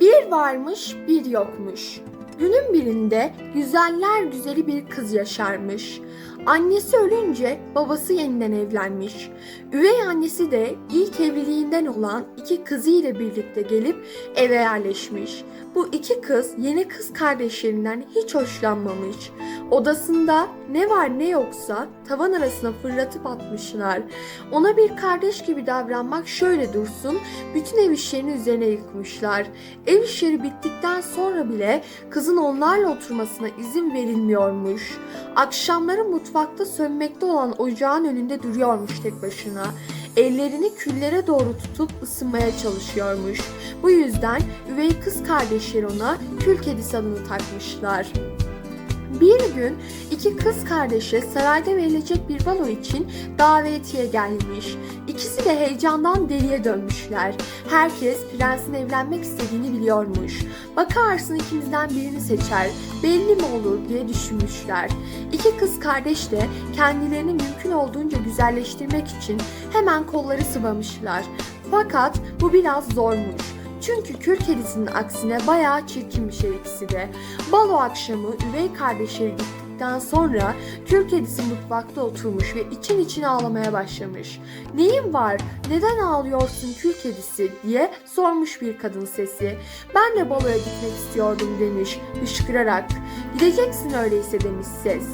Bir varmış bir yokmuş. Günün birinde güzeller güzeli bir kız yaşarmış. Annesi ölünce babası yeniden evlenmiş. Üvey annesi de ilk evliliğinden olan iki kızı ile birlikte gelip eve yerleşmiş. Bu iki kız yeni kız kardeşlerinden hiç hoşlanmamış. Odasında ne var ne yoksa tavan arasına fırlatıp atmışlar. Ona bir kardeş gibi davranmak şöyle dursun, bütün ev işlerini üzerine yıkmışlar. Ev işleri bittikten sonra bile kızın onlarla oturmasına izin verilmiyormuş. Akşamları mutfakta sönmekte olan ocağın önünde duruyormuş tek başına. Ellerini küllere doğru tutup ısınmaya çalışıyormuş. Bu yüzden üvey kız kardeşleri ona kül kedisi adını takmışlar. Bir gün iki kız kardeşi sarayda verilecek bir balo için davetiye gelmiş. İkisi de heyecandan deliye dönmüşler. Herkes prensin evlenmek istediğini biliyormuş. Bakarsın ikimizden birini seçer, belli mi olur diye düşünmüşler. İki kız kardeş de kendilerini mümkün olduğunca güzelleştirmek için hemen kolları sıvamışlar. Fakat bu biraz zormuş. Çünkü kül kedisinin aksine bayağı çirkinmiş her ikisi de. Balo akşamı üvey kardeşleri gittikten sonra kül kedisi mutfakta oturmuş ve için içine ağlamaya başlamış. Neyin var? Neden ağlıyorsun kül kedisi diye sormuş bir kadın sesi. Ben de baloya gitmek istiyordum demiş hışkırarak. Gideceksin öyleyse demiş ses.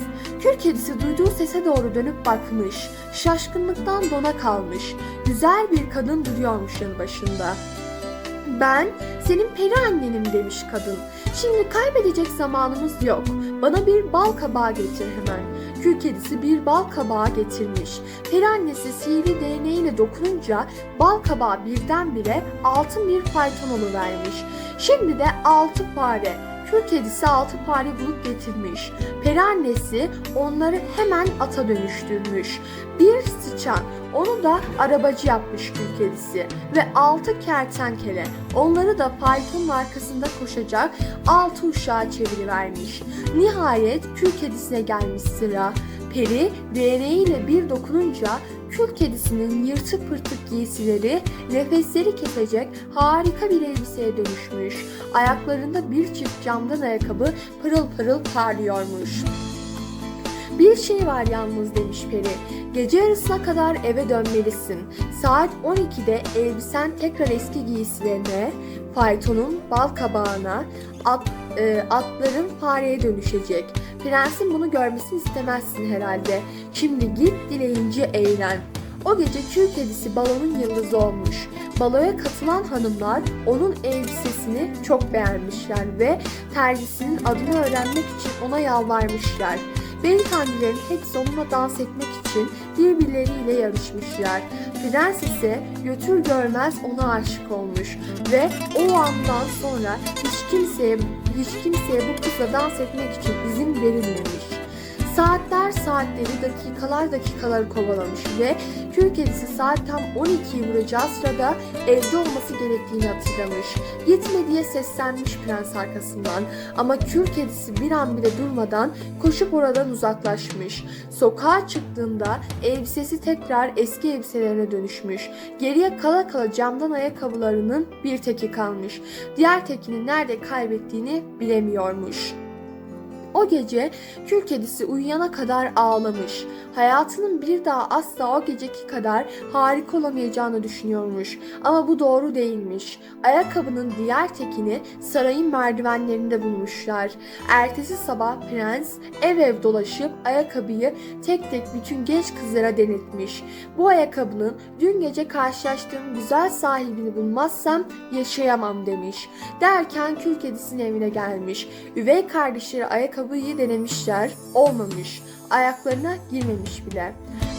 Kül kedisi duyduğu sese doğru dönüp bakmış. Şaşkınlıktan dona kalmış. Güzel bir kadın duruyormuş yanı başında. Ben senin peri annenim demiş kadın. Şimdi kaybedecek zamanımız yok. Bana bir bal kabağı getir hemen. Kül kedisi bir bal kabağı getirmiş. Peri annesi sihirli değneğiyle dokununca bal kabağı birdenbire altın bir fayton vermiş. Şimdi de altı fare. Kül kedisi altı fare bulup getirmiş. Peri annesi onları hemen ata dönüştürmüş. Bir sıçan onu da arabacı yapmış kül kedisi ve altı kertenkele onları da faytonun arkasında koşacak altı uşağa çevirivermiş. Nihayet kül kedisine gelmiş sıra. Peri değneğiyle bir dokununca kül kedisinin yırtık pırtık giysileri nefesleri kesecek harika bir elbiseye dönüşmüş. Ayaklarında bir çift camdan ayakkabı pırıl pırıl parlıyormuş. Bir şey var yalnız demiş Peri. Gece yarısına kadar eve dönmelisin. Saat 12'de elbisen tekrar eski giysilerine, faytonun bal kabağına, at, e, atların fareye dönüşecek. Prensin bunu görmesini istemezsin herhalde. Şimdi git dileyince eğlen. O gece kül kedisi balonun yıldızı olmuş. Baloya katılan hanımlar onun elbisesini çok beğenmişler ve tergisinin adını öğrenmek için ona yalvarmışlar. Beyefendilerin hepsi onunla dans etmek için birbirleriyle yarışmışlar. Prens ise götür görmez ona aşık olmuş ve o andan sonra hiç kimseye hiç kimseye bu kızla dans etmek için izin verilmemiş. Saatler saatleri, dakikalar dakikaları kovalamış ve kül kedisi saat tam 12'yi vuracağı sırada evde olması gerektiğini hatırlamış. Gitme diye seslenmiş prens arkasından ama kül kedisi bir an bile durmadan koşup oradan uzaklaşmış. Sokağa çıktığında elbisesi tekrar eski elbiselerine dönüşmüş. Geriye kala kala camdan ayakkabılarının bir teki kalmış. Diğer tekini nerede kaybettiğini bilemiyormuş. O gece kül kedisi uyuyana kadar ağlamış. Hayatının bir daha asla o geceki kadar harika olamayacağını düşünüyormuş. Ama bu doğru değilmiş. Ayakkabının diğer tekini sarayın merdivenlerinde bulmuşlar. Ertesi sabah prens ev ev dolaşıp ayakkabıyı tek tek bütün genç kızlara denetmiş. Bu ayakkabının dün gece karşılaştığım güzel sahibini bulmazsam yaşayamam demiş. Derken kül kedisinin evine gelmiş. Üvey kardeşleri ayakkabıyı denemişler. Olmamış. Ayaklarına girmemiş bile.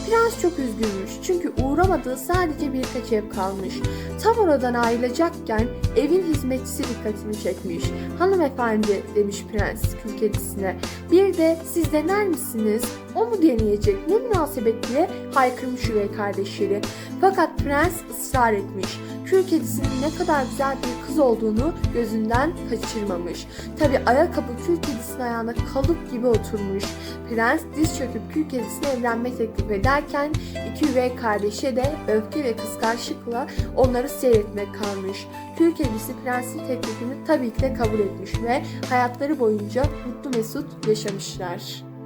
Prens çok üzgünmüş çünkü uğramadığı sadece birkaç ev kalmış. Tam oradan ayrılacakken evin hizmetçisi dikkatini çekmiş. Hanımefendi demiş prens kül kedisine. Bir de siz dener misiniz? O mu deneyecek? Ne münasebet diye haykırmış üvey kardeşleri. Fakat prens ısrar etmiş. Kül kedisinin ne kadar güzel bir kız olduğunu gözünden kaçırmamış. Tabi ayakkabı kül kedisinin ayağına kalıp gibi oturmuş. Prens diz çöküp kül kedisine evlenme teklif ederken iki üvey kardeşe de öfke ve kıskançlıkla onları seyretmek kalmış. Kül kedisi prensin teklifini tabii ki de kabul etmiş ve hayatları boyunca mutlu mesut yaşamışlar.